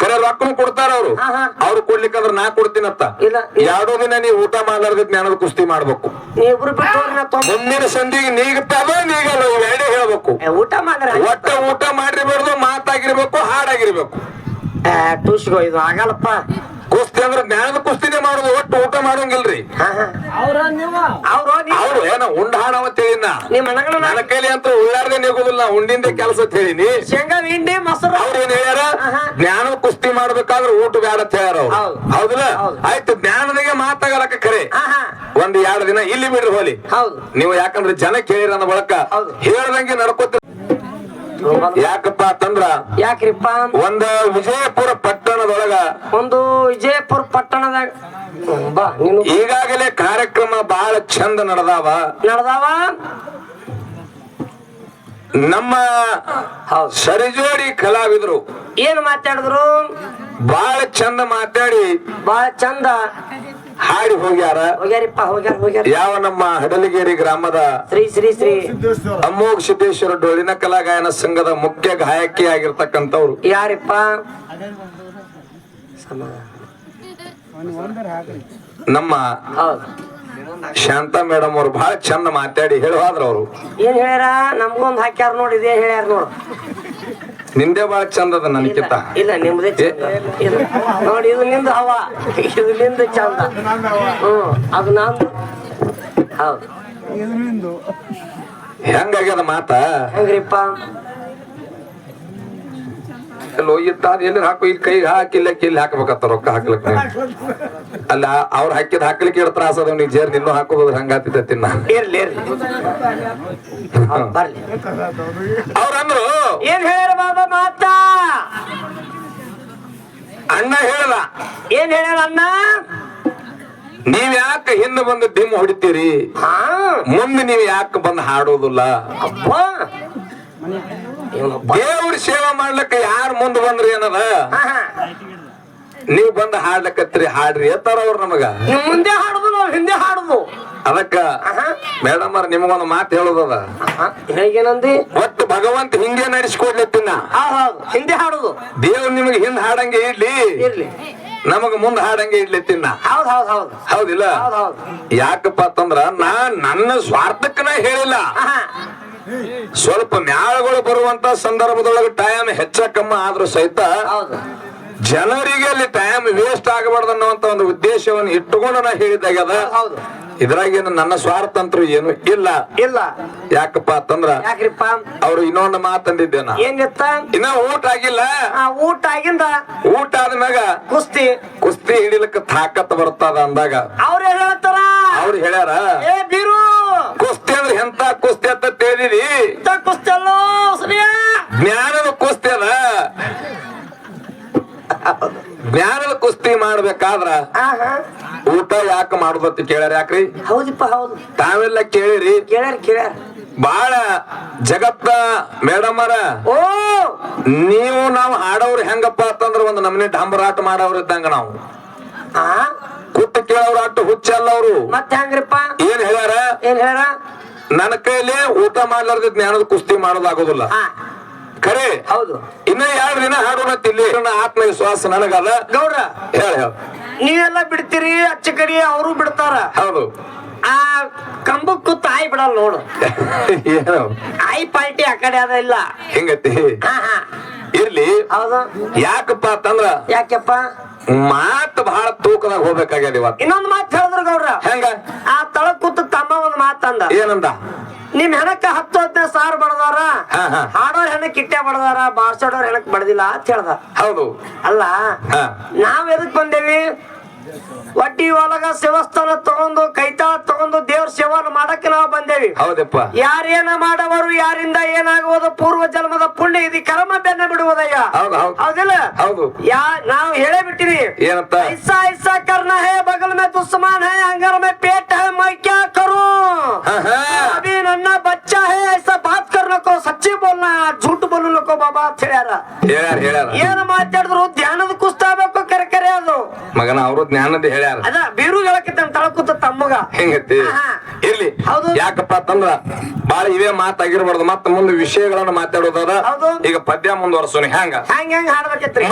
ಕರೆ ರೊಕ್ಕನು ಕೊಡ್ತಾರ ಅವ್ರು. ಅವ್ರು ಕೊಡ್ಲಿಕ್ಕಂದ್ರ ನಾ ಕೊಡ್ತೀನತ್ತ ಇಲ್ಲ ಎರಡೂ ದಿನ ನೀವು ಊಟ ಮಾಡ್ಲಾರ್ದ ಜ್ಞಾನದ ಕುಸ್ತಿ ಮಾಡ್ಬೇಕು. ಇಬ್ರು ಮುಂದಿನ ಸಂಧಿಗೆ ನೀಗುತ್ತಾವ ನೀಗಲ್ಲ ಎರಡೇ ಹೇಳ್ಬೇಕು. ಊಟ ಮಾಡ್ರ ಒಟ್ಟ ಊಟ ಮಾಡಿರ್ಬಾರ್ದು ಮಾತಾಗಿರ್ಬೇಕು ಹಾಡಾಗಿರ್ಬೇಕು. ಟೂಸ್ಗೋ ಇದು ಆಗಲ್ಲಪ್ಪ. ಕುಸ್ತಿ ಅಂದ್ರ ಜ್ಞಾನದ ಕುಸ್ತಿನೇ ಮಾಡುದು ಒಟ್ಟು ಊಟ ಮಾಡಂಗಿಲ್ರಿ. ಹಾ ಹಾ. ಅವ್ರ ಏನ ಉಂಡ ಹಾಡವತ್ ಹೇಳಿನ ನನ್ನ ಕೈಲಿ ಅಂತ ಉಳ್ಳಾರ್ದೆ ನಿಗುದಿಲ್ಲ ಉಂಡಿಂದ ಕೆಲಸ ಹೇಳಿನಿ. ಶೇಂಗಾ ಹಿಂಡಿ ಮೊಸರು. ಅವ್ರ ಏನ್ ಹೇಳ್ಯಾರ? ಜ್ಞಾನ ಕುಸ್ತಿ ಮಾಡ್ಬೇಕಾದ್ರೆ ಊಟ ಬ್ಯಾಡ ಅಂತ ಹೇಳ್ಯಾರ ಅವ್ರು. ಹೌದಲ್ಲ? ಆಯ್ತು ಜ್ಞಾನದಾಗೆ ಮಾತಾಗಲಕ್ಕ ಹಾ ಒಂದ್ ಎರಡು ದಿನ ಇಲ್ಲಿ ಬಿಡ್ರಿ ಹೋಲಿ. ಹೌದು. ನೀವು ಯಾಕಂದ್ರೆ ಜನ ಕೇಳಿರ ಬಳಕ. ಹೌದು. ಹೇಳ್ದಂಗೆ ನಡ್ಕೋತ ಯಾಕಪ್ಪ ಅಂತಂದ್ರ ಯಾಕ್ರಿಪ್ಪ? ಒಂದ ವಿಜಯಪುರ ಪಟ್ಟಣದೊಳಗ ಒಂದು ವಿಜಯಪುರ ಪಟ್ಟಣದಾಗ. ಬಾ ನೀನು. ಈಗಾಗಲೇ ಕಾರ್ಯಕ್ರಮ ಬಹಳ ಚಂದ ನಡೆದಾವ. ನಡ್ದಾವ? ನಮ್ಮ ಸರಿಜೋಡಿ ಕಲಾವಿದರು. ಏನ್ ಮಾತಾಡಿದ್ರು? ಬಹಳ ಚಂದ ಮಾತಾಡಿ ಬಾಳ ಚಂದ. ಹಾಡಿ ಹೋಗ್ಯಾರ. ಹೋಗ್ಯಾರಿಪ್ಪ ಹೋಗ್ಯಾರ ಹೋಗ್ಯಾರ. ಯಾವ ನಮ್ಮ ಹಡಲಗೇರಿ ಗ್ರಾಮದ ಶ್ರೀ ಶ್ರೀ ಶ್ರೀ. ಅಮೋಘ ಸಿದ್ದೇಶ್ವರ ಡೊಳ್ಳಿನ ಕಲಾಗಾಯನ ಸಂಘದ ಮುಖ್ಯ ಗಾಯಕಿ ಆಗಿರ್ತಕ್ಕಂಥವ್ರು. ಯಾರಿಪ್ಪ. ನಮ್ಮ ಶಾಂತಾ ಮೇಡಮ್ ಅವ್ರು ಬಹಳ ಚಂದ ಮಾತಾಡಿ ಹೇಳುವಾದ್ರ ಅವರು ಏನ್ ಹೇಳ್ಯಾರ? ನಮ್ಗೊಂದ್ ಹಾಕ್ಯಾರ ನೋಡಿ ಇದೇ ಹೇಳ್ಯಾರ ನೋಡು. ನಿಂದೆ ಬಹಳ ಚಂದ ಅದ ಇಲ್ಲ ನನ್ಕಿಂತ ಇಲ್ಲ ನಿಮ್ದೇ ನೋಡಿ ಇದು ನಿಂದ ಹವ. ಇದು ನಿಂದ ಚಂದ. ಹ್ಮ್ ಅದು ನಾನು ಹೌದು. ಹೆಂಗಾಗ್ಯದ ಮಾತಾ? ಹೆಂಗ್ರಿಪ್ಪ? ಅಲ್ಲಿ ಹೋಗಿತ್ತ ಎಲ್ಲಿ ಹಾಕು? ಇಲ್ಲಿ ಕೈ ಹಾಕಿಲ್ಲ ಇಲ್ಲಿ ಹಾಕ್ಬೇಕತ್ತ ರೊಕ್ಕ ಹಾಕ್ಲಿಕ್ಕೆ ಅಲ್ಲ ಅವ್ರ ಹಾಕಿದ ಹಾಕ್ಲಿಕ್ಕೆ ಇಡ ತ್ರಾಸ ಅದ ನೀ ಜೇರ್ ನಿನ್ನೂ ಹಾಕೋದ್ರ ಹಂಗಾತಿದ್ದ ತಿನ್ನ. ಅವ್ರಂದ್ರು ಏನ್ ಹೇಳ್ಯಾರ ಬಾಬಾ ಮಾತಾ? ಅಣ್ಣ ಹೇಳಲ್ಲ. ಏನ್ ಹೇಳ್ಯಾರ ಅಣ್ಣ? ನೀವ್ ಯಾಕೆ ಹಿಂದೆ ಬಂದು ಡಿಮ್ ಹೊಡಿತೀರಿ? ಮುಂದೆ ನೀವ್ ಯಾಕೆ ಬಂದು ಹಾಡೋದಿಲ್ಲ? ಅಬ್ಬ. ಇವನೊಬ್ಬ. ದೇವ್ರ ಸೇವೆ ಮಾಡ್ಲಿಕ್ಕೆ ಯಾರು ಮುಂದೆ ಬಂದ್ರಿ ಏನದ. ನೀವ್ ಬಂದ ಹಾಡ್ಲಕತ್ರಿ ಹಾಡ್ರಿ ಎತ್ತಾರ ಅವ್ರ ನಮಗ. ಮುಂದೆ ಹಾಡುದು ನಾವ್ ಹಿಂದೆ ಹಾಡುದು. ಅದಕ್ಕ. ಮೇಡಮ್ ಅವ್ರ ನಿಮಗೊಂದು ಮಾತು ಹೇಳುದದ. ಹೇಗೇನಂದಿ? ಒಟ್ಟು ಭಗವಂತ ಹಿಂಗೆ ನಡೆಸ್ಕೊಡ್ಲತ್ತಿನ ಹೌದ್ ಹಾಡುದು. ದೇವ್ರು ನಿಮಗೆ ಹಿಂದ್ ಹಾಡಂಗೆ ಇಡ್ಲಿ. ಇರ್ಲಿ. ನಮಗ ಮುಂದ್ ಹಾಡಂಗೆ ಇಡ್ಲತ್ತಿನ ಹೌದ್ ಹೌದ್ ಹೌದು. ಹೌದಿಲ್ಲ? ಹೌದ್ ಹೌದು. ಯಾಕಪ್ಪ ಅಂತಂದ್ರ ನಾ ನನ್ನ ಸ್ವಾರ್ಥಕ್ಕನ ಹೇಳಿಲ್ಲ. ಸ್ವಲ್ಪ ಮ್ಯಾಳಗಳು ಬರುವಂತ ಸಂದರ್ಭದೊಳಗೆ ಟೈಮ್ ಹೆಚ್ಚ ಕಮ್ಮ ಆದ್ರೂ ಸಹಿತ ಜನರಿಗೆ ಅಲ್ಲಿ ಟೈಮ್ ವೇಸ್ಟ್ ಆಗಬಾರ್ದು ಅನ್ನುವಂತ ಒಂದು ಉದ್ದೇಶವನ್ನು ಇಟ್ಟುಕೊಂಡು ನಾ ಹೇಳಿದಾಗ್ಯದ ಹೌದು. ಇದ್ರಾಗೇನು ನನ್ನ ಸ್ವಾರ್ಥ ಅಂತೂ ಏನು ಇಲ್ಲ. ಇಲ್ಲ. ಯಾಕಪ್ಪ ಅಂತಂದ್ರ ಯಾಕ್ರಿಪ್ಪ? ಅವ್ರು ಇನ್ನೊಂದು ಮಾತಂದಿದ್ದೆ ನಾ. ಏನಿತ್ತ ಇನ್ನ ಊಟ ಆಗಿಲ್ಲ. ಆ, ಊಟ ಆಗಿಂದ? ಊಟ ಆದ್ಮ್ಯಾಗ ಕುಸ್ತಿ. ಕುಸ್ತಿ ಹಿಡಿಲಿಕ್ಕೆ ತಾಕತ್ ಬರ್ತದ ಅಂದಾಗ ಅವ್ರು ಹೇಳ್ತಾರ? ಅವ್ರು ಹೇಳ್ಯಾರ. ಏ ಬೀರು ಕುಸ್ತಿ ಅಂದ್ರೆ ಎಂತ ಕುಸ್ತಿ ಇಂಥ ಕುಸ್ತಿ ಅಲ್ಲೋ ಜ್ಞಾನದ ಕುಸ್ತಿ ಅದ. ಜ್ಞಾನದ ಕುಸ್ತಿ ಮಾಡ್ಬೇಕಾದ್ರ ಊಟ ಯಾಕೆ ಮಾಡುದಂತ ಕೇಳ್ಯಾರ ಯಾಕ್ರಿ? ಹೌದಿಪ್ಪ ಹೌದು. ತಾವೆಲ್ಲ ಕೇಳಿರಿ. ಕೇಳ್ಯಾರ ಕೇಳ್ಯಾರ. ಬಾಳ ಜಗತ್ತ ಮೇಡಮ್ ಅರ ಓ! ನೀವು ನಾವು ಹಾಡೋರು ಹೆಂಗಪ್ಪ ಅಂತಂದ್ರ ಒಂದು ನಮ್ನೆ ಡಾಂಬರಾಟ ಮಾಡೋರು ಇದ್ದಂಗ ನಾವು. ಆ? ಕುಟ್ಟ ಕೇಳೋರು ಅಟ್ಟು ಹುಚ್ಚಲ್ಲ ಅವರು. ಮತ್ತೆ ಹೆಂಗ್ರಿಪ್ಪ? ಏನ್ ಹೇಳ್ಯಾರ? ಏನ್ ಹೇಳ್ಯಾರ? ನನ್ನ ಕೈಲಿ ಊಟ ಮಾಡ್ಲಾರ್ದ ಜ್ಞಾನದ ಕುಸ್ತಿ ಮಾಡೋದಾಗೋದಿಲ್ಲ. ಖರೆ? ಹೌದು. ಇನ್ನ ಎರಡು ದಿನ ಹಾಡೋಣ ತಿಲ್ಲಿ. ನನ್ನ ಆತ್ಮವಿಶ್ವಾಸ ನನಗಲ್ಲ. ಗೌಡ್ರ ಹೇಳ ನೀವೆಲ್ಲ ಬಿಡ್ತೀರಿ ಅಚ್ಚ ಕಡಿ ಅವರು ಬಿಡ್ತಾರ. ಹೌದು. ಆ ಕಂಬಕ್ಕೂ ತಾಯಿ ಬಿಡಲ್ಲ ನೋಡು. ಏನು? ಆಯಿ ಪಾರ್ಟಿ ಆ ಕಡೆ ಅದ ಇಲ್ಲ. ಹೆಂಗತಿ? ಇರ್ಲಿ. ಹೌದು. ಯಾಕಪ್ಪ ಅಂತಂದ್ರ ಯಾಕೆಪ್ಪ? ಮಾತು ಬಹಳ ತೂಕದಾಗ ಹೋಗ್ಬೇಕಾಗ್ಯದ ಇವತ್ತು. ಇನ್ನೊಂದ್ ಮಾತು ಹೇಳಿದ್ರು ಗೌಡ್ರ. ಹೆಂಗ? ಆ ತಳ ಕೂತು ಮಾತಂದ. ಏನಂದ? ನಿಮ್ ಹೆಣಕ್ಕ ಹತ್ತು ಹದಿನೈದು ಸಾವಿರ ಬಡದಾರ. ಹಾಡೋರ್ ಹೆಣಕ್ ಇಟ್ಟೆ ಬಡದಾರ ಬಾರ್ಸೋಡೋರ್ ಹೆಣಕ್ ಬಡದಿಲ್ಲ ಅಂತ ಹೇಳ್ದ. ಹೌದು. ಅಲ್ಲ. ನಾವ್ ಎದಕ್ ಬಂದೇವಿ? ಒಟ್ಟಿ ಒಳಗ ಶಿವಸ್ಥಾನ ತಗೊಂಡು ಕೈತಾ ತಗೊಂಡು ದೇವ್ರ ಸೇವನ ಮಾಡಕ್ಕೆ ನಾವು ಬಂದೇವಿ. ಹೌದಪ್ಪ. ಯಾರೇನ ಮಾಡವರು ಯಾರಿಂದ ಏನಾಗುವುದು ಪೂರ್ವ ಜನ್ಮದ ಪುಣ್ಯ ಇದು ಕರ್ಮ ಬೆನ್ನ ಬಿಡುವುದಯ್ಯ. ಹೌದಿಲ್ಲ? ಹೌದು. ಯಾ ನಾವು ಹೇಳೇ ಬಿಟ್ಟಿವಿ. ಏನಪ್ಪ? ಐಸಾ ಐಸಾ ಕರ್ಣ ಹೇ ಬಗಲ್ ಮೇ ದುಸ್ಮಾನ್ ಹೇ ಹಂಗರ್ ಮೇ ಪೇಟ್ ಹೇ ಮೈ ಕ್ಯಾ ಕರು? ಅಭಿ ನನ್ನ ಬಚ್ಚಾ ಹೇ ಐಸಾ ಬಾತ್ ಕರ್ನಕೋ ಸಚ್ಚಿ ಬೋಲ್ನ ಝೂಟ್ ಬೋಲ್ನಕೋ ಬಾಬಾ ಅಂತ ಹೇಳ್ಯಾರ ಹೇಳ್ಯಾರ. ಏನ್ ಮಾತಾಡಿದ್ರು ಧ್ಯಾನದ ಕುಸ್ತಾವೆ ಮಗನ ಅವರು ಜ್ಞಾನದ ಹೇಳ್ಯಾರ. ಅದ ಬೀರು ತಳ ತಳಕುತ್ತ ತಮ್ಮಗ ಹೆಂಗತಿ? ಇರ್ಲಿ. ಯಾಕಪ್ಪ ಅಂತಂದ್ರ ಬಾಳ ಇವೇ ಮಾತಾಗಿರ್ಬಾರ್ದು. ಮತ್ತ ಮುಂದೆ ವಿಷಯಗಳನ್ನ ಮಾತಾಡೋದಾರ ಈಗ ಪದ್ಯ ಮುಂದುವರ್ಸೋಣ ಹೆಂಗ? ಹೆಂಗ ಹೆಂಗ ಹಾಡ್ಬೇಕೈತ್ರಿ?